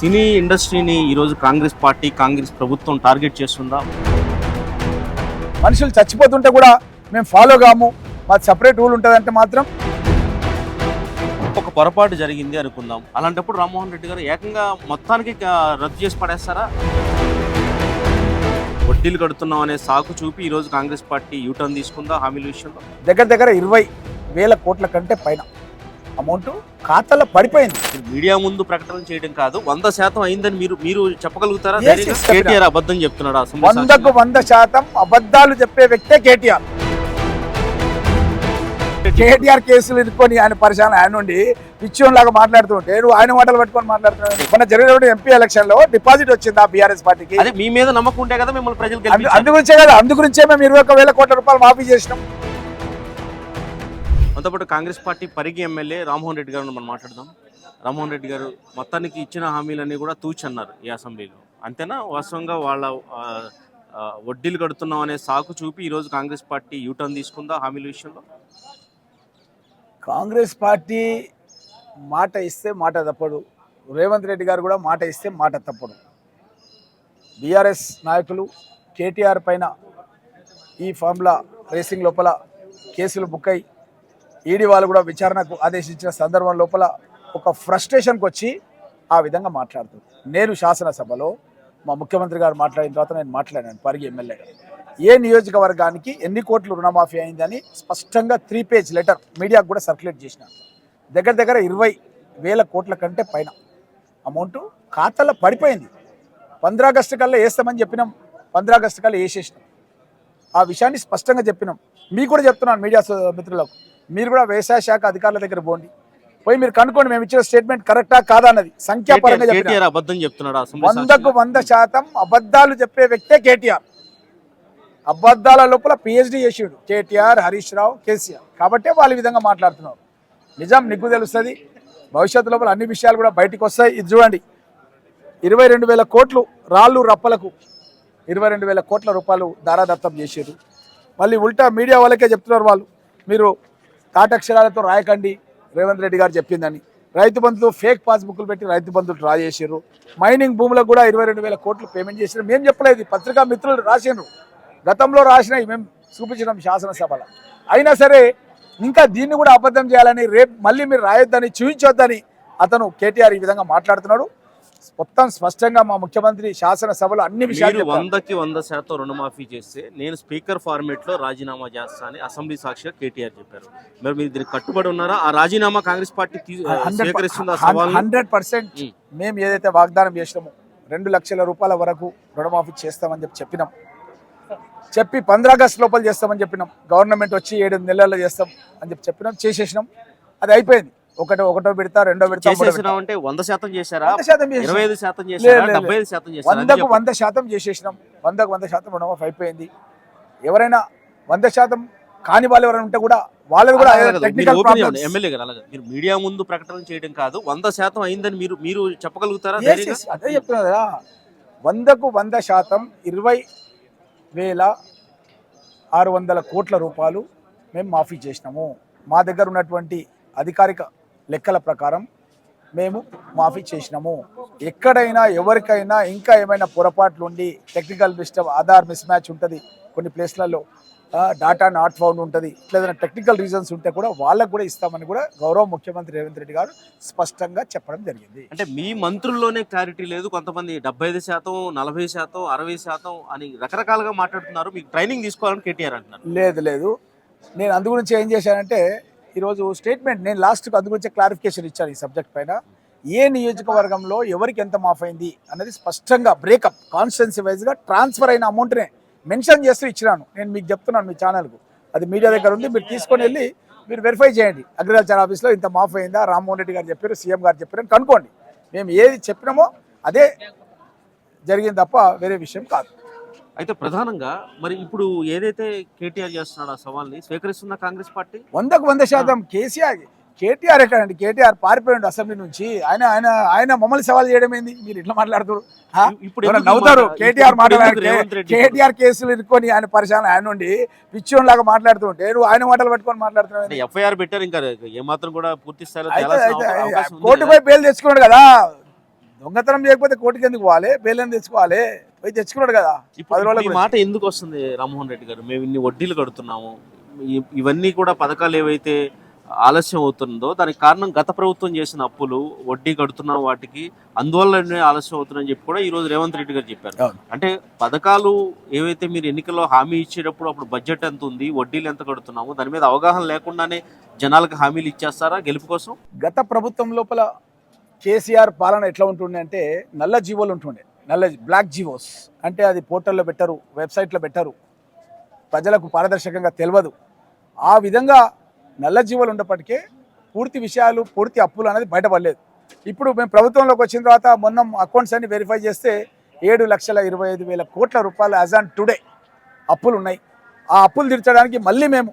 సినీ ఇండస్ట్రీని ఈరోజు కాంగ్రెస్ పార్టీ కాంగ్రెస్ ప్రభుత్వం టార్గెట్ చేస్తుందా? మనుషులు చచ్చిపోతుంటే కూడా మేము ఫాలో కాము. మాది సపరేట్ రూల్ ఉంటుందంటే మాత్రం. ఒక పొరపాటు జరిగింది అనుకుందాం. అలాంటప్పుడు రామ్మోహన్ రెడ్డి గారు ఏకంగా మొత్తానికి రద్దు చేసి పడేస్తారా? వడ్డీలు కడుతున్నాం అనే సాకు చూపి ఈరోజు కాంగ్రెస్ పార్టీ యూటర్న్ తీసుకుందా హామీల విషయంలో? దగ్గర దగ్గర ఇరవై వేల కోట్ల కంటే పైన. అమౌంట్ ఖాతాలో పడిపోయింది. మీడియా ముందు ప్రకటన చేయడం కాదు వంద శాతం అయిందని మీరు మీరు చెప్పగలుగుతారా. కేటీఆర్ అబద్ధం చెప్తున్నాడు వందకు. వంద శాతం అబద్ధాలు చెప్పే వ్యక్తే కేటీఆర్. కేటీఆర్ కేసులు ఇరుక్కొని ఆయన పరిశాన ఆయన నుండి పిచ్చోన్ లాగా మాట్లాడుతుంటే నువ్వు ఆయన మాటలు పట్టుకొని మాట్లాడుతున్నావు. మన జరిగినటువంటి ఎంపీ ఎలక్షన్లో డిపాజిట్ వచ్చింది ఆ బీఆర్ఎస్ పార్టీకి? అదే మీ మీద నమ్మకం ఉంటే కదా మిమ్మల్ని ప్రజలు అందు- అందుగురించే కదా అందుగురించే మేము ఇరవై ఒక వేల కోట్ల రూపాయలు మాఫీ చేసినాం. అంతపాటు కాంగ్రెస్ పార్టీ పరిగి ఎమ్మెల్యే రామ్మోహన్ రెడ్డి గారు మనం మాట్లాడదాం. రామ్మోహన్ రెడ్డి గారు మొత్తానికి ఇచ్చిన హామీలన్నీ కూడా తూచన్నారు ఈ అసెంబ్లీలో. అంతేనా? వాస్తవంగా వాళ్ళ వడ్డీలు కడుతున్నాం అనే సాకు చూపి ఈరోజు కాంగ్రెస్ పార్టీ యూటర్న్ తీసుకుందా హామీల విషయంలో? కాంగ్రెస్ పార్టీ మాట ఇస్తే మాట తప్పడు. రేవంత్ రెడ్డి గారు కూడా మాట ఇస్తే మాట తప్పడు. బీఆర్ఎస్ నాయకులు కేటీఆర్ పైన ఈ ఫార్ములా రేసింగ్ లోపల కేసులు బుక్ అయి ఈడీ వాళ్ళు కూడా విచారణకు ఆదేశించిన సందర్భం లోపల ఒక ఫ్రస్ట్రేషన్కి వచ్చి ఆ విధంగా మాట్లాడుతుంది నేను శాసనసభలో మా ముఖ్యమంత్రి గారు మాట్లాడిన తర్వాత నేను మాట్లాడాను పరిగి ఎమ్మెల్యేగా ఏ నియోజకవర్గానికి ఎన్ని కోట్లు రుణమాఫీ అయిందని స్పష్టంగా త్రీ పేజ్ లెటర్ మీడియాకు కూడా సర్క్యులేట్ చేసిన. దగ్గర దగ్గర ఇరవై వేల కోట్ల కంటే పైన అమౌంట్ ఖాతాలో పడిపోయింది. పంద్రాగస్టు కల్లా వేస్తామని చెప్పినాం. పంద్రాగస్టు కల్లా వేసేసినాం. ఆ విషయాన్ని స్పష్టంగా చెప్పినాం. మీకు కూడా చెప్తున్నాను మీడియా మిత్రులకు. మీరు కూడా వ్యవసాయ శాఖ అధికారుల దగ్గర పోండి. పోయి మీరు కనుక్కోండి మేము ఇచ్చిన స్టేట్మెంట్ కరెక్టా కాదా అన్నది. సంఖ్యాపరంగా అబద్ధం చెప్తున్నాడు వందకు. వంద శాతం అబద్ధాలు చెప్పే వ్యక్తే కేటీఆర్. అబద్ధాల లోపల పిహెచ్డి చేసాడు కేటీఆర్ హరీష్ రావు కేసీఆర్. కాబట్టే వాళ్ళు ఈ విధంగా మాట్లాడుతున్నారు. నిజం నీకు తెలుస్తుంది. భవిష్యత్తు లోపల అన్ని విషయాలు కూడా బయటికి వస్తాయి. ఇది చూడండి. ఇరవై రెండు వేల కోట్లు రాళ్ళు రప్పలకు ఇరవై రెండు వేల కోట్ల రూపాయలు దారాదత్తం చేశారు మళ్ళీ ఉల్టా మీడియా వాళ్ళకే చెప్తున్నారు వాళ్ళు. మీరు కాటాక్షరాలతో రాయకండి. రేవంత్ రెడ్డి గారు చెప్పిందని. రైతు బంధులు ఫేక్ పాస్బుక్లు పెట్టి రైతు బంధులు డ్రా చేసారు మైనింగ్ భూములకు కూడా ఇరవై రెండు వేల కోట్లు పేమెంట్ చేసినారు మేము చెప్పలేదు పత్రికా మిత్రులు రాసినారు గతంలో రాసినవి మేము చూపించినాం శాసనసభలో. అయినా సరే ఇంకా దీన్ని కూడా అబద్ధం చేయాలని రేపు మళ్ళీ మీరు రాయొద్దని చూపించొద్దని అతను కేటీఆర్ ఈ విధంగా మాట్లాడుతున్నాడు. మొత్తం స్పష్టంగా మా ముఖ్యమంత్రి శాసనసభలో అన్ని విషయాలు. వందకి వంద శాతం రుణమాఫీ చేస్తే నేను స్పీకర్ ఫార్మేట్లో రాజీనామా చేస్తా అని అసెంబ్లీ సాక్షిగా కేటీఆర్ చెప్పారు. మరి మీరు దీనికి కట్టుబడి ఉన్నారా? ఆ రాజీనామా కాంగ్రెస్ పార్టీ హండ్రెడ్ పర్సెంట్. మేము ఏదైతే వాగ్దానం చేసినామో రెండు లక్షల రూపాయల వరకు రుణమాఫీ చేస్తామని చెప్పి చెప్పినాం. చెప్పి పంద్రా ఆగస్ట్ లోపల చేస్తామని చెప్పినాం. గవర్నమెంట్ వచ్చి ఏడు నెలల్లో చేస్తాం అని చెప్పి చెప్పినాం. చేసేసినాం. అది అయిపోయింది. ఒకటో ఒకటో పెడతా రెండో పెడతా అంటే వంద శాతం చేశారా? వంద శాతం చేసేసినాం. ఇరవై ఐదు శాతం లేదు, చేశారా? లేదు, డెబ్బై ఐదు శాతం చేశారా? అది వందకు. వంద శాతం చేసేసినాం. వందకు వంద శాతం రుణమాఫీ అయిపోయింది. ఎవరైనా వంద శాతం కాని వాళ్ళు ఎవరైనా ఉంటే కూడా వాళ్ళది కూడా ఎమ్మెల్యే గారు అలాగే. మీరు మీడియా ముందు ప్రకటన చేయడం కాదు వంద శాతం అయిందని మీరు మీరు చెప్పగలుగుతారా? అదే చెప్తున్నా కదా. వందకు వంద శాతం ఇరవై వేల ఆరు వందల కోట్ల రూపాయలు మేము మాఫీ చేసినాము. మా దగ్గర ఉన్నటువంటి అధికారిక లెక్కల ప్రకారం మేము మాఫీ చేసినాము. ఎక్కడైనా ఎవరికైనా ఇంకా ఏమైనా పొరపాట్లు ఉండి టెక్నికల్ మిస్టమ్ ఆధార్ మిస్ మ్యాచ్ ఉంటుంది కొన్ని ప్లేస్లలో. డాటా నాట్ ఫౌండ్ ఉంటుంది. లేదా టెక్నికల్ రీజన్స్ ఉంటే కూడా వాళ్ళకు కూడా ఇస్తామని కూడా గౌరవ ముఖ్యమంత్రి రేవంత్ రెడ్డి గారు స్పష్టంగా చెప్పడం జరిగింది. అంటే మీ మంత్రుల్లోనే క్లారిటీ లేదు. కొంతమంది డెబ్బై ఐదు శాతం నలభై శాతం అరవై శాతం అని రకరకాలుగా మాట్లాడుతున్నారు. మీకు ట్రైనింగ్ తీసుకోవాలని కేటీఆర్ అంటున్నారు. లేదు లేదు. నేను అందు గురించి ఏం చేశానంటే ఈరోజు స్టేట్మెంట్ నేను లాస్ట్కి అందు గురించి క్లారిఫికేషన్ ఇచ్చాను ఈ సబ్జెక్ట్ పైన. ఏ నియోజకవర్గంలో ఎవరికి ఎంత మాఫ్ అయింది అనేది స్పష్టంగా బ్రేకప్ కాన్స్టెన్సీ వైజ్గా ట్రాన్స్ఫర్ అయిన అమౌంట్నే మెన్షన్ చేస్తూ ఇచ్చినాను. నేను మీకు చెప్తున్నాను మీ ఛానల్కు అది మీడియా దగ్గర ఉంది మీరు తీసుకొని వెళ్ళి మీరు వెరిఫై చేయండి. అగ్రికల్చర్ ఆఫీస్లో ఇంత మాఫ్ అయిందా రామ్మోహన్ రెడ్డి గారు చెప్పారు సీఎం గారు చెప్పారు అని కనుక్కోండి. మేము ఏది చెప్పినామో అదే జరిగింది తప్ప వేరే విషయం కాదు. అయితే ప్రధానంగా మరి ఇప్పుడు ఏదైతే కేటీఆర్ చేస్తున్నాడు ఆ సవాల్ని స్వీకరిస్తున్న కాంగ్రెస్ పార్టీ? వందకు వంద శాతం కేసీఆర్ కేటీఆర్ ఎక్కడండి కేటీఆర్ పారిపోయాడు అసెంబ్లీ నుంచి. ఆయన ఆయన ఆయన మమ్మల్ని సవాల్ చేయడం ఏంది? మీరు ఇట్లా మాట్లాడుతారు? ఇప్పుడు ఎందుకు నవ్వుతారు? కేటీఆర్ ఎందుకు మాట్లాడారు కేటీఆర్ కేసులు ఇరుక్కొని ఆయన పరిశాన ఆయన నుండి పిచ్చోన్ లాగా మాట్లాడుతుంటే నువ్వు ఆయన మాటలు పట్టుకొని మాట్లాడుతున్నావు ఎఫ్ఐఆర్ పెట్టారు ఇంకా ఏమాత్రం కూడా పూర్తి స్థాయిలో అయితే తేలాల్సిన అయితే అవ- అవకాశం ఉంది కోర్టు కదా. పోయి బెయిల్ తెచ్చుకున్నాడు కదా. దొంగతనం చేయకపోతే కోర్టుకి ఎందుకు పోవాలి? బెయిల్ తెచ్చుకోవాలి? పోయి తెచ్చుకున్నాడు కదా. ఇప్పుడు పది ఈ మాట ఎందుకు వస్తుంది రామ్మోహన్ రెడ్డి గారు? మేము ఇన్ని వడ్డీలు కడుతున్నాము. ఇవన్నీ కూడా పథకాలు ఏవైతే ఆలస్యం అవుతుందో దానికి కారణం గత ప్రభుత్వం చేసిన అప్పులు వడ్డీ కడుతున్న వాటికి అందువల్లనే ఆలస్యం అవుతుందని చెప్పి కూడా ఈ రోజు రేవంత్ రెడ్డి గారు చెప్పారు. అంటే పథకాలు ఏవైతే మీరు ఎన్నికల్లో హామీ ఇచ్చేటప్పుడు అప్పుడు బడ్జెట్ ఎంత ఉంది వడ్డీలు ఎంత కడుతున్నాము దాని మీద అవగాహన లేకుండానే జనాలకు హామీలు ఇచ్చేస్తారా గెలుపు కోసం? గత ప్రభుత్వం లోపల కేసీఆర్ పాలన ఎట్లా ఉంటుండే అంటే నల్ల జీవోలు ఉంటుండే. నల్ల బ్లాక్ జీవోస్. అంటే అది పోర్టల్లో పెట్టరు వెబ్సైట్లో పెట్టరు. ప్రజలకు పారదర్శకంగా తెలియదు ఆ విధంగా నల్ల జీవోలు ఉన్నప్పటికీ పూర్తి విషయాలు పూర్తి అప్పులు అనేది బయటపడలేదు. ఇప్పుడు మేము ప్రభుత్వంలోకి వచ్చిన తర్వాత మొన్న అకౌంట్స్ అన్ని వెరిఫై చేస్తే ఏడు లక్షల ఇరవై ఐదు వేల కోట్ల రూపాయలు యాజ్ ఆన్ టుడే అప్పులు ఉన్నాయి. ఆ అప్పులు తీర్చడానికి మళ్ళీ మేము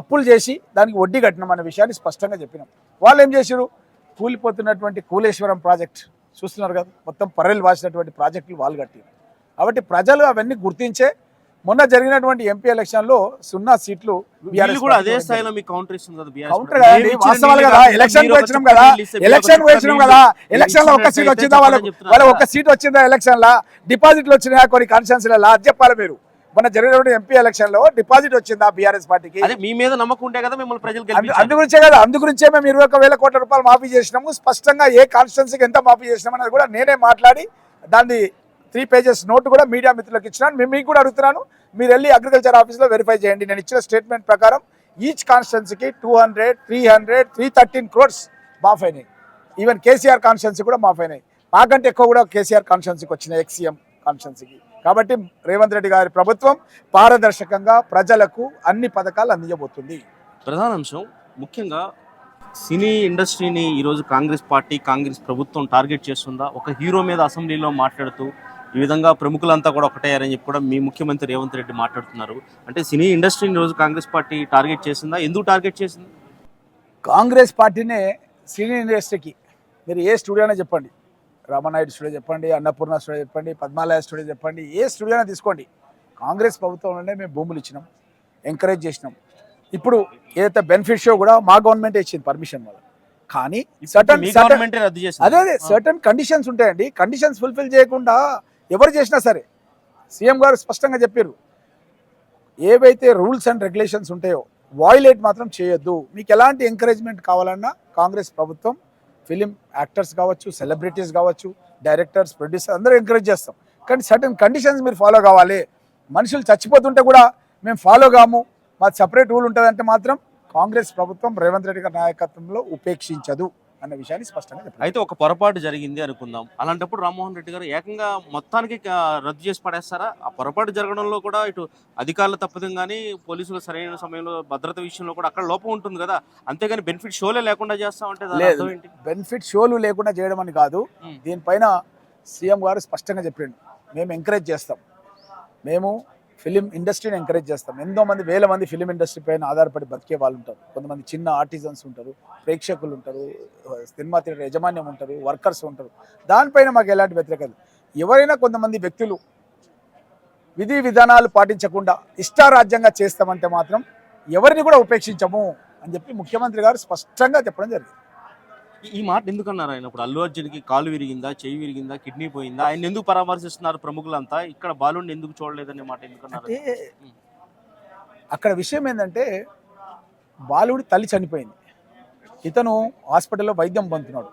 అప్పులు చేసి దానికి వడ్డీ కట్టినాం అనే విషయాన్ని స్పష్టంగా చెప్పినాం. వాళ్ళు ఏం చేశారు కూలిపోతున్నటువంటి కూలేశ్వరం ప్రాజెక్ట్ చూస్తున్నారు కదా మొత్తం పర్రెలు వాసినటువంటి ప్రాజెక్టులు వాళ్ళు కట్టారు. కాబట్టి ప్రజలు అవన్నీ గుర్తించే మొన్న జరిగినటువంటి ఎంపీ ఎలక్షన్లో సున్నా సీట్లు కూడా అదే స్థాయిలో కౌంటర్ ఇస్తుంది కదా వాస్తవాలు కదా ఎలక్షన్ ఒక వచ్చినాం కదా ఎలక్షన్ ఒక వచ్చినాం కదా ఎలక్షన్లో ఒక్క సీట్ వచ్చిందా వాళ్ళకు వాళ్ళ ఒక్క సీట్ వచ్చిందా ఎలక్షన్ లా డిపాజిట్లు వచ్చినాయా కొన్ని కాన్స్టిట్యూన్సీలలో అది చెప్పాలి మీరు. మొన్న జరిగినటువంటి ఎంపీ ఎలక్షన్లో డిపాజిట్ వచ్చిందా బీఆర్ఎస్ పార్టీకి? అదే మీ మీద నమ్మకం ఉంటే కదా మిమ్మల్ని ప్రజలు అందు గురించే కదా అందు గురించే మేము ఇరవై ఒక వేల కోట్ల రూపాయలు మాఫీ చేసినాము. స్పష్టంగా ఏ కాన్స్టిట్యున్సీకి ఎంత మాఫీ చేసినాం అనేది కూడా నేనే మాట్లాడి దాన్ని త్రీ పేజెస్ నోట్ కూడా మీడియా మిత్రులకు ఇచ్చినాను. మేము మీకు కూడా అడుగుతున్నాను. మీరు వెళ్ళి అగ్రికల్చర్ ఆఫీస్లో వెరిఫై చేయండి. నేను ఇచ్చిన స్టేట్మెంట్ ప్రకారం ఈచ్ కాన్స్టిట్యున్సీకి two hundred three hundred three thirteen crores మాఫ్ అయినాయి. ఈవెన్ కేసీఆర్ కాన్స్టిట్యున్సీ కూడా మాఫ్ అయినాయి. మాకంటే ఎక్కువ కూడా కేసీఆర్ కాన్స్టిట్యున్సీకి వచ్చినాయి ఎక్సీఎం కాన్స్టిట్యున్సీకి కాబట్టి రేవంత్ రెడ్డి గారి ప్రభుత్వం పారదర్శకంగా ప్రజలకు అన్ని పథకాలు అందించబోతుంది. ప్రధాన అంశం ముఖ్యంగా సినీ ఇండస్ట్రీని ఈరోజు కాంగ్రెస్ పార్టీ కాంగ్రెస్ ప్రభుత్వం టార్గెట్ చేస్తుందా? ఒక హీరో మీద అసెంబ్లీలో మాట్లాడుతూ ఈ విధంగా ప్రముఖులంతా కూడా ఒకటయ్యారని చెప్పి కూడా మీ ముఖ్యమంత్రి రేవంత్ రెడ్డి మాట్లాడుతున్నారు. అంటే సినీ ఇండస్ట్రీని ఈరోజు కాంగ్రెస్ పార్టీ టార్గెట్ చేసిందా ఎందుకు టార్గెట్ చేసింది? కాంగ్రెస్ పార్టీనే సినీ ఇండస్ట్రీకి మీరు ఏ స్టూడియోనే చెప్పండి. రామనాయుడు స్టూడియో చెప్పండి అన్నపూర్ణ స్టూడియో చెప్పండి పద్మాలయ స్టూడియో చెప్పండి ఏ స్టూడియోనే తీసుకోండి. కాంగ్రెస్ ప్రభుత్వంలోనే మేము భూములు ఇచ్చినాం ఎంకరేజ్ చేసినాం. ఇప్పుడు ఏదైతే బెనిఫిట్ షో కూడా మా గవర్నమెంట్ ఇచ్చింది పర్మిషన్ వల్ల. కానీ సర్టన్ అదే అదే సర్టన్ కండిషన్స్ ఉంటాయండి. కండిషన్స్ ఫుల్ఫిల్ చేయకుండా ఎవరు చేసినా సరే సీఎం గారు స్పష్టంగా చెప్పారు ఏవైతే రూల్స్ అండ్ రెగ్యులేషన్స్ ఉంటాయో వాయిలేట్ మాత్రం చేయొద్దు. మీకు ఎలాంటి ఎంకరేజ్మెంట్ కావాలన్నా కాంగ్రెస్ ప్రభుత్వం ఫిలిం యాక్టర్స్ కావచ్చు సెలబ్రిటీస్ కావచ్చు డైరెక్టర్స్ ప్రొడ్యూసర్ అందరూ ఎంకరేజ్ చేస్తాం. కానీ సర్టన్ కండిషన్స్ మీరు ఫాలో కావాలి. మనుషులు చచ్చిపోతుంటే కూడా మేము ఫాలో కాము. మాది సపరేట్ రూల్ ఉంటుందంటే మాత్రం కాంగ్రెస్ ప్రభుత్వం రేవంత్ రెడ్డి గారి నాయకత్వంలో ఉపేక్షించదు. అన్న విషయాన్ని స్పష్టంగా చెప్పారు అయితే ఒక పొరపాటు జరిగింది అనుకుందాం. అలాంటప్పుడు రామ్మోహన్ రెడ్డి గారు ఏకంగా మొత్తానికి రద్దు చేసి పడేస్తారా? ఆ పొరపాటు జరగడంలో కూడా ఇటు అధికారుల తప్పదం కానీ పోలీసులు సరైన సమయంలో భద్రత విషయంలో కూడా అక్కడ లోపం ఉంటుంది కదా. అంతేగాని బెనిఫిట్ షోలే లేకుండా చేస్తామంటే బెనిఫిట్ షోలు లేకుండా చేయడం అని కాదు. దీనిపైన సీఎం గారు స్పష్టంగా చెప్పిండు మేము ఎంకరేజ్ చేస్తాం. మేము ఫిలిం ఇండస్ట్రీని ఎంకరేజ్ చేస్తాం. ఎంతో మంది వేల మంది ఫిలిం ఇండస్ట్రీ పైన ఆధారపడి బతికే వాళ్ళు ఉంటారు. కొంతమంది చిన్న ఆర్టిజన్స్ ఉంటారు ప్రేక్షకులు ఉంటారు సినిమా థియేటర్ యజమాన్యం ఉంటారు వర్కర్స్ ఉంటారు. దానిపైన మాకు ఎలాంటి వ్యతిరేకత ఎవరైనా కొంతమంది వ్యక్తులు విధి విధానాలు పాటించకుండా ఇష్టారాజ్యంగా చేస్తామంటే మాత్రం ఎవరిని కూడా ఉపేక్షించము అని చెప్పి ముఖ్యమంత్రి గారు స్పష్టంగా చెప్పడం జరిగింది. ఈ- మాట ఎందుకు అన్నారు ఆయన ఇప్పుడు? అల్లు అర్జున్కి కాలు విరిగిందా చెయ్యి విరిగిందా కిడ్నీ పోయిందా? ఆయన ఎందుకు పరామర్శిస్తున్నారు ప్రముఖులంతా? ఇక్కడ బాలుని ఎందుకు చూడలేదనే మాట ఎందుకు అన్నారు అంటే అక్కడ విషయం ఏంటంటే బాలుడి తల్లి చనిపోయింది. ఇతను హాస్పిటల్లో వైద్యం పొందుతున్నాడు.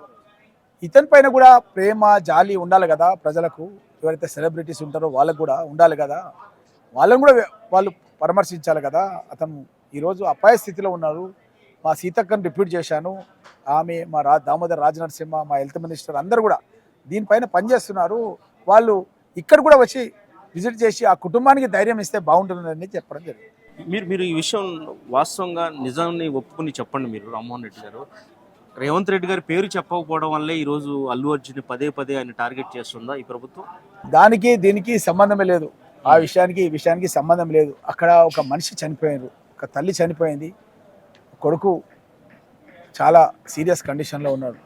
ఇతని పైన కూడా ప్రేమ జాలి ఉండాలి కదా ప్రజలకు. ఎవరైతే సెలబ్రిటీస్ ఉంటారో వాళ్ళకు కూడా ఉండాలి కదా. వాళ్ళని కూడా వాళ్ళు పరామర్శించాలి కదా. అతను ఈరోజు అపాయ స్థితిలో ఉన్నారు. మా సీతక్కను రిపీట్ చేశాను. ఆమె మా రా దామోదర్ రాజనరసింహ మా హెల్త్ మినిస్టర్ అందరు కూడా దీనిపైన పనిచేస్తున్నారు. వాళ్ళు ఇక్కడ కూడా వచ్చి విజిట్ చేసి ఆ కుటుంబానికి ధైర్యం ఇస్తే బాగుంటుందని చెప్పడం జరిగింది. మీరు మీరు ఈ విషయం వాస్తవంగా నిజాన్ని ఒప్పుకుని చెప్పండి మీరు రామ్మోహన్ రెడ్డి గారు. రేవంత్ రెడ్డి గారి పేరు చెప్పకపోవడం వల్లే ఈరోజు అల్లు అర్జున్ పదే పదే ఆయన టార్గెట్ చేస్తుందా ఈ ప్రభుత్వం? దానికి దీనికి సంబంధమే లేదు. ఆ విషయానికి ఈ విషయానికి సంబంధం లేదు. అక్కడ ఒక మనిషి చనిపోయారు ఒక తల్లి చనిపోయింది. కొడుకు చాలా సీరియస్ కండిషన్లో ఉన్నాడు.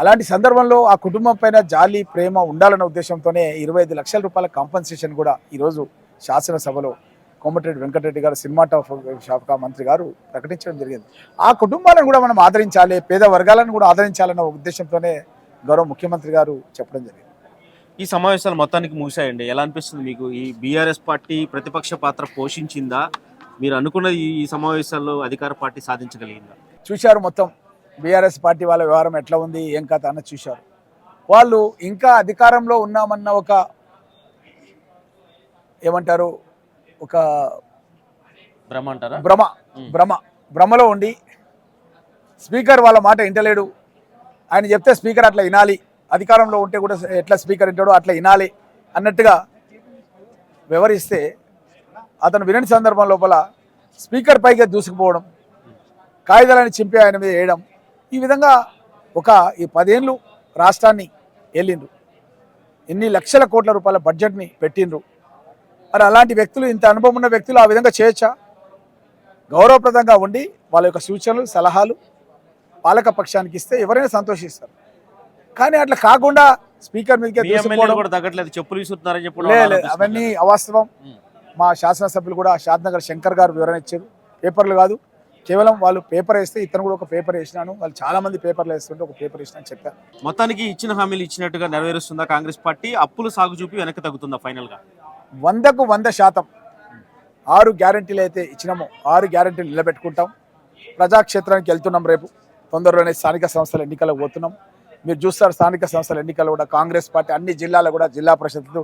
అలాంటి సందర్భంలో ఆ కుటుంబం పైన జాలి ప్రేమ ఉండాలన్న ఉద్దేశంతోనే ఇరవై ఐదు లక్షల రూపాయల కాంపన్సేషన్ కూడా ఈరోజు శాసనసభలో కోమటిరెడ్డి వెంకటరెడ్డి గారు సినిమా టాప్ శాఖ మంత్రి గారు ప్రకటించడం జరిగింది. ఆ కుటుంబాలను కూడా మనం ఆదరించాలి పేద వర్గాలను కూడా ఆదరించాలన్న ఉద్దేశంతోనే గౌరవ ముఖ్యమంత్రి గారు చెప్పడం జరిగింది. ఈ సమావేశాలు మొత్తానికి మూసాయండి ఎలా అనిపిస్తుంది మీకు? ఈ బీఆర్ఎస్ పార్టీ ప్రతిపక్ష పాత్ర పోషించిందా? మీరు అనుకున్నది ఈ సమావేశాల్లో అధికార పార్టీ సాధించగలిగిందా? చూశారు మొత్తం. బీఆర్ఎస్ పార్టీ వాళ్ళ వ్యవహారం ఎట్లా ఉంది ఏం కథ అన్న చూశారు. వాళ్ళు ఇంకా అధికారంలో ఉన్నామన్న ఒక ఏమంటారు ఒక భ్రమ అంటారా? భ్రమ భ్రమ భ్రమలో ఉండి స్పీకర్ వాళ్ళ మాట వింటలేడు. ఆయన చెప్తే స్పీకర్ అట్లా వినాలి అధికారంలో ఉంటే కూడా ఎట్లా స్పీకర్ వింటాడో అట్లా వినాలి అన్నట్టుగా వివరిస్తే అతను వినని సందర్భం లోపల స్పీకర్ పైకి దూసుకుపోవడం కాగితాలని చింపి ఆయన మీద వేయడం ఈ విధంగా ఒక ఈ పదేళ్ళు రాష్ట్రాన్ని వెళ్ళిండ్రు ఎన్ని లక్షల కోట్ల రూపాయల బడ్జెట్ని పెట్టిండ్రు. మరి అలాంటి వ్యక్తులు ఇంత అనుభవం ఉన్న వ్యక్తులు ఆ విధంగా చేయొచ్చా? గౌరవప్రదంగా ఉండి వాళ్ళ యొక్క సూచనలు సలహాలు పాలక పక్షానికి ఇస్తే ఎవరైనా సంతోషిస్తారు. కానీ అట్లా కాకుండా స్పీకర్ మీదకే మీ ఎమ్మెల్యేలు దూసుకుపోవడం కూడా తగ్గట్లేదు చెప్పులు. అవన్నీ అవాస్తవం. మా శాసనసభ్యులు కూడా షాద్నగర్ శంకర్ గారు వివరణ ఇచ్చారు. పేపర్లు కాదు కేవలం వాళ్ళు పేపర్ వేస్తే ఇతను కూడా ఒక పేపర్ వేసినాను. వాళ్ళు చాలా మంది పేపర్లు వేస్తుంటే ఒక పేపర్ వేసినా చెప్పారు. మొత్తానికి ఇచ్చిన హామీలు ఇచ్చినట్టుగా నెరవేరుస్తుందా కాంగ్రెస్ పార్టీ? అప్పులు సాగు చూపి వెనక్కి తగ్గుతుందా ఫైనల్గా వందకు వంద శాతం ఆరు గ్యారంటీలు అయితే ఇచ్చినామో. ఆరు గ్యారంటీలు నిలబెట్టుకుంటాం. ప్రజాక్షేత్రానికి వెళ్తున్నాం రేపు. తొందరలోనే స్థానిక సంస్థల ఎన్నికలకు పోతున్నాం. మీరు చూస్తారు స్థానిక సంస్థల ఎన్నికలు కూడా కాంగ్రెస్ పార్టీ అన్ని జిల్లాలో కూడా జిల్లా పరిషత్లు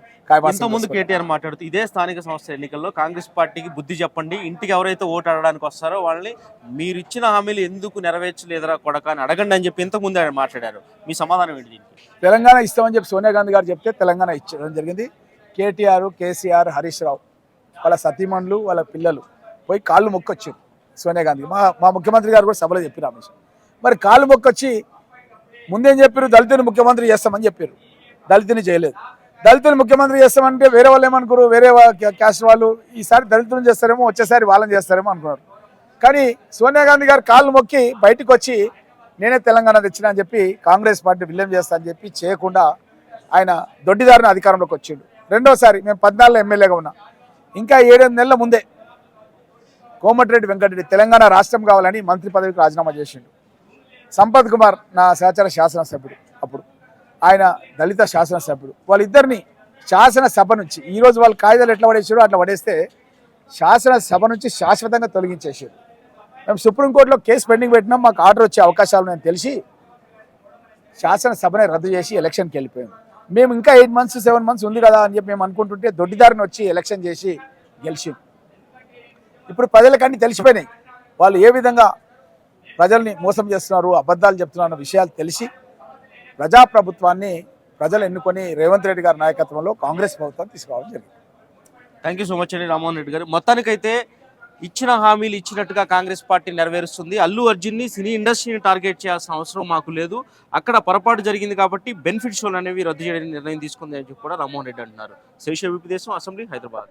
ఇంత ముందు కేటీఆర్ మాట్లాడుతూ ఇదే స్థానిక సంస్థ ఎన్నికల్లో కాంగ్రెస్ పార్టీకి బుద్ధి చెప్పండి ఇంటికి ఎవరైతే ఓటు అడగడానికి వస్తారో వాళ్ళని మీరు ఇచ్చిన హామీలు ఎందుకు నెరవేర్చలేదురా కొడక అని అడగండి అని చెప్పి ఇంతకు ముందు ఆయన మాట్లాడారు. మీ సమాధానం ఏంటి దీనికి? తెలంగాణ ఇస్తామని చెప్పి సోనియా గాంధీ గారు చెప్తే తెలంగాణ ఇచ్చడం జరిగింది. కేటీఆర్ కేసీఆర్ హరీష్ రావు వాళ్ళ సతీమణులు వాళ్ళ పిల్లలు పోయి కాళ్ళు మొక్కొచ్చారు సోనియా గాంధీ మా మా ముఖ్యమంత్రి గారు కూడా సభలో చెప్పారు ఆ విషయం. మరి కాళ్ళు మొక్కొచ్చి ముందేం చెప్పారు దళితుని ముఖ్యమంత్రి చేస్తామని చెప్పారు దళితుని చేయలేదు. దళితుని ముఖ్యమంత్రి చేస్తామంటే వేరే వాళ్ళు ఏమనుకోరు వేరే క్యాస్ట్ వాళ్ళు ఈసారి దళితులను చేస్తారేమో వచ్చేసారి వాళ్ళని చేస్తారేమో అనుకున్నారు. కానీ సోనియా గాంధీ గారు కాళ్ళు మొక్కి బయటకు వచ్చి నేనే తెలంగాణ తెచ్చినా అని చెప్పి కాంగ్రెస్ పార్టీ విలీనం చేస్తా అని చెప్పి చేయకుండా ఆయన దొడ్డిదారిన అధికారంలోకి వచ్చిండు. రెండోసారి మేము పద్నాలుగు ఎమ్మెల్యేగా ఉన్నాం. ఇంకా ఏడెనిమిది నెలల ముందే కోమటిరెడ్డి వెంకటరెడ్డి తెలంగాణ రాష్ట్రం కావాలని మంత్రి పదవికి రాజీనామా చేసిండు. సంపత్ కుమార్ నా సహచర శాసనసభ్యుడు అప్పుడు. ఆయన దళిత శాసనసభ్యుడు. వాళ్ళిద్దరిని శాసనసభ నుంచి ఈరోజు వాళ్ళు కాగితాలు ఎట్లా పడేసారో అట్లా పడేస్తే శాసనసభ నుంచి శాశ్వతంగా తొలగించేసారు మేము సుప్రీంకోర్టులో కేసు పెండింగ్ పెట్టినాం మాకు ఆర్డర్ వచ్చే అవకాశాలు నేను తెలిసి శాసనసభనే రద్దు చేసి ఎలక్షన్కి వెళ్ళిపోయాం. మేము ఇంకా ఎయిట్ మంత్స్ సెవెన్ మంత్స్ ఉంది కదా అని చెప్పి మేము అనుకుంటుంటే దొడ్డిదారిని వచ్చి ఎలక్షన్ చేసి గెలిచి ఇప్పుడు ప్రజలకన్నీ తెలిసిపోయినాయి. వాళ్ళు ఏ విధంగా ప్రజల్ని మోసం చేస్తున్నారు అబద్ధాలు చెప్తున్నారు అన్న విషయాలు తెలిసి ప్రజాప్రభుత్వాన్ని ప్రజలు ఎన్నుకొని రేవంత్ రెడ్డి గారి నాయకత్వంలో కాంగ్రెస్ ప్రభుత్వం తీసుకురావడం జరిగింది. థ్యాంక్ యూ సో మచ్ అండి రామ్మోహన్ రెడ్డి గారు. మొత్తానికైతే ఇచ్చిన హామీలు ఇచ్చినట్టుగా కాంగ్రెస్ పార్టీ నెరవేరుస్తుంది. అల్లు అర్జున్ని సినీ ఇండస్ట్రీని టార్గెట్ చేయాల్సిన అవసరం మాకు లేదు. అక్కడ పొరపాటు జరిగింది కాబట్టి బెనిఫిట్ షోలు అనేవి రద్దు చేయడానికి నిర్ణయం తీసుకుంది అని చెప్పి కూడా రామ్మోహన్ రెడ్డి అంటున్నారు. శేష విపదేశం అసెంబ్లీ హైదరాబాద్.